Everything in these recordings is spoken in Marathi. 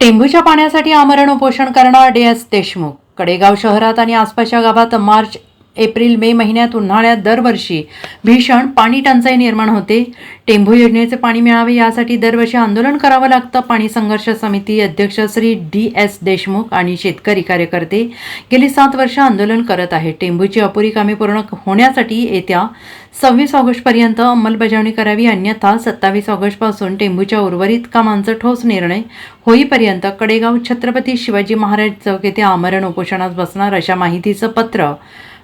टेंभूच्या पाण्यासाठी आमरण उपोषण करणार डी एस देशमुख. कडेगाव शहरात आणि आसपासच्या गावात मार्च एप्रिल मे महिन्यात उन्हाळ्यात दरवर्षी भीषण पाणी टंचाई निर्माण होते. टेंभू योजनेचे पाणी मिळावे यासाठी दरवर्षी आंदोलन करावं लागतं. पाणी संघर्ष समिती अध्यक्ष श्री डी एस देशमुख आणि शेतकरी कार्यकर्ते गेली सात वर्ष आंदोलन करत आहेत. टेंभूची अपुरी कामे पूर्ण होण्यासाठी येत्या सव्वीस ऑगस्टपर्यंत अंमलबजावणी करावी. अन्यथा सत्तावीस ऑगस्टपासून टेंभूच्या उर्वरित कामांचा ठोस निर्णय होईपर्यंत कडेगाव छत्रपती शिवाजी महाराज चौक येथे आमरण उपोषणास बसणार अशा माहितीचं पत्र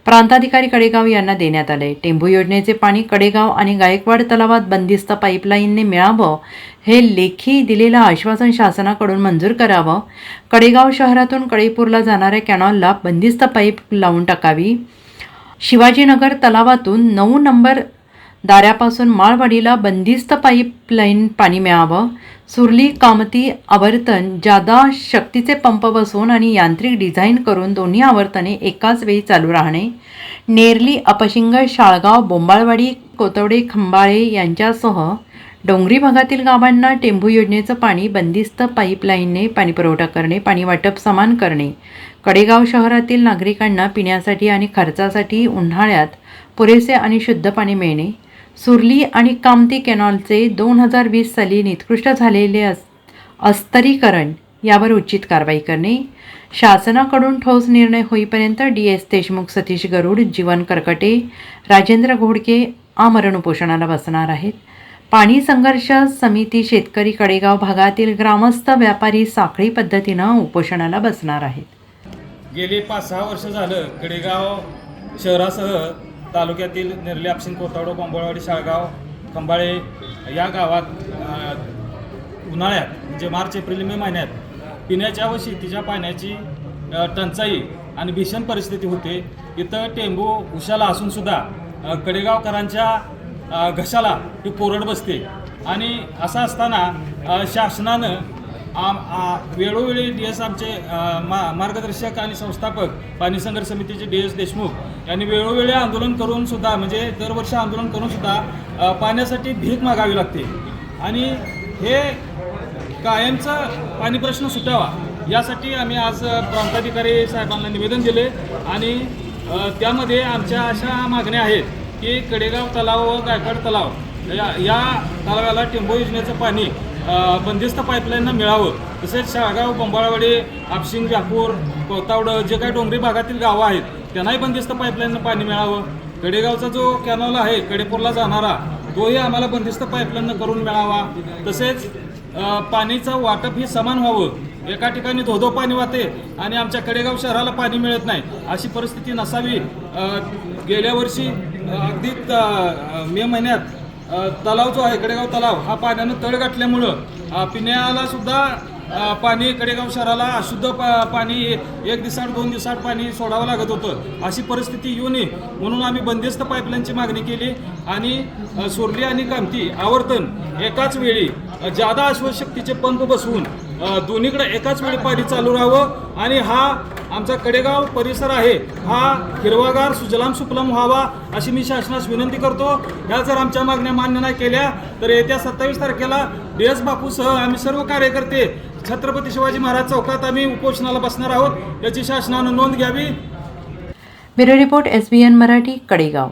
प्रांताधिकारी कडेगाव यांना देण्यात आले टेंभू योजनेचे पाणी कडेगाव आणि गायकवाड तलावात बंदिस्त पाईपलाईनने मिळावं हे लेखी दिलेलं आश्वासन शासनाकडून मंजूर करावं. कडेगाव शहरातून कडेपूरला जाणाऱ्या कॅनॉलला बंदिस्त पाईप लावून टाकावी. शिवाजीनगर तलावातून नऊ नंबर दाऱ्यापासून माळवाडीला बंदिस्त पाईपलाईन पाणी मिळावं. सुरली कामती आवर्तन जादा शक्तीचे पंप बसवून आणि यांत्रिक डिझाईन करून दोन्ही आवर्तने एकाच वेळी चालू राहणे. नेरली अपशिंग शाळगाव बोंबाळवाडी कोतवडे खंबाळे यांच्यासह डोंगरी भागातील गावांना टेंभू योजनेचं पाणी बंदिस्त पाईपलाईनने पाणीपुरवठा करणे पाणी वाटप समान करणे. कडेगाव शहरातील नागरिकांना पिण्यासाठी आणि खर्चासाठी उन्हाळ्यात पुरेसे आणि शुद्ध पाणी मिळणे. सुरली आणि कामती कॅनॉलचे दोन हजार वीस साली निकृष्ट झालेले अस अस्तरीकरण यावर उचित कारवाई करणे शासनाकडून ठोस निर्णय होईपर्यंत डी एस देशमुख सतीश गरुड जीवन करकटे राजेंद्र घोडके आमरण उपोषणाला बसणार आहेत. पाणी संघर्ष समिती शेतकरी कडेगाव भागातील ग्रामस्थ व्यापारी साखळी पद्धतीनं उपोषणाला बसणार आहेत. गेले पाच सहा वर्ष झालं कडेगाव शहरासह तालुक्यातील नेरली आपशिंग कोतावडो बोंबळवाडी शाळगाव खंबाळे या गावात उन्हाळ्यात म्हणजे मार्च एप्रिल मे महिन्यात पिण्याच्या व शेतीच्या पाण्याची टंचाई आणि भीषण परिस्थिती होते. इथं टेंबू उशाला असूनसुद्धा कडेगावकरांच्या घशाला ही कोरड बसते. आणि असं असताना शासनानं आम वेळोवेळी डी एस आमचे मा मार्गदर्शक आणि संस्थापक पाणी संघर्ष समितीचे डी एस देशमुख यांनी वेळोवेळी आंदोलन करून सुद्धा म्हणजे दरवर्षी आंदोलन करून सुद्धा पाण्यासाठी भीक मागावी लागते. आणि हे कायमचा पाणी प्रश्न सुटावा यासाठी आम्ही आज प्रांताधिकारी साहेबांना निवेदन दिले. आणि त्यामध्ये आमच्या अशा मागण्या आहेत की कडेगाव तलाव व गायकवाड तलाव या या तलावाला टेंबो योजनेचं पाणी बंदिस्त पाईपलाईननं मिळावं. तसेच शाळगाव बंबाळवाडी आपशिंग व्यापूर कोतावडं जे काही डोंगरी भागातील गावं आहेत त्यांनाही बंदिस्त पाईपलाईननं पाणी मिळावं. कडेगावचा जो कॅनॉल आहे कडेपूरला जाणारा तोही आम्हाला बंदिस्त पाईपलाईननं करून मिळावा. तसेच पाणीचं वाटप हे समान व्हावं. एका ठिकाणी धोधो पाणी वाहते आणि आमच्या कडेगाव शहराला पाणी मिळत नाही अशी परिस्थिती नसावी. गेल्या वर्षी अगदी मे महिन्यात तलाव जो आहे कडेगाव तलाव हा पाण्यानं तळ गाठल्यामुळं पिण्याला सुद्धा पाणी कडेगाव शहराला अशुद्ध पा पाणी एक दिवसाड दोन दिवसाड पाणी सोडावं लागत होतं. अशी परिस्थिती येऊ नये. म्हणून आम्ही बंदिस्त पाईपलाईनची मागणी केली आणि सोरली आणि कामती आवर्तन एकाच वेळी ज्यादा जादा अश्वशक्तीचे पंप बसवून दोन्हीकडे एकाच वेळी पाणी चालू राहावं आणि हा आमचा कडेगाव परिसर आहे. हा हिरवागार सुजलाम सुफलाम व्हावा अशी मी शासनास विनंती करतो. ह्या जर आमच्या मागण्या मान्य नाही केल्या तर येत्या सत्तावीस तारखेला डी एस बापूसह आम्ही सर्व कार्यकर्ते छत्रपती शिवाजी महाराज चौकात आम्ही उपोषणाला बसणार आहोत. याची शासनानं नोंद घ्यावी. Bureau report S B N Marathi Kadegaon.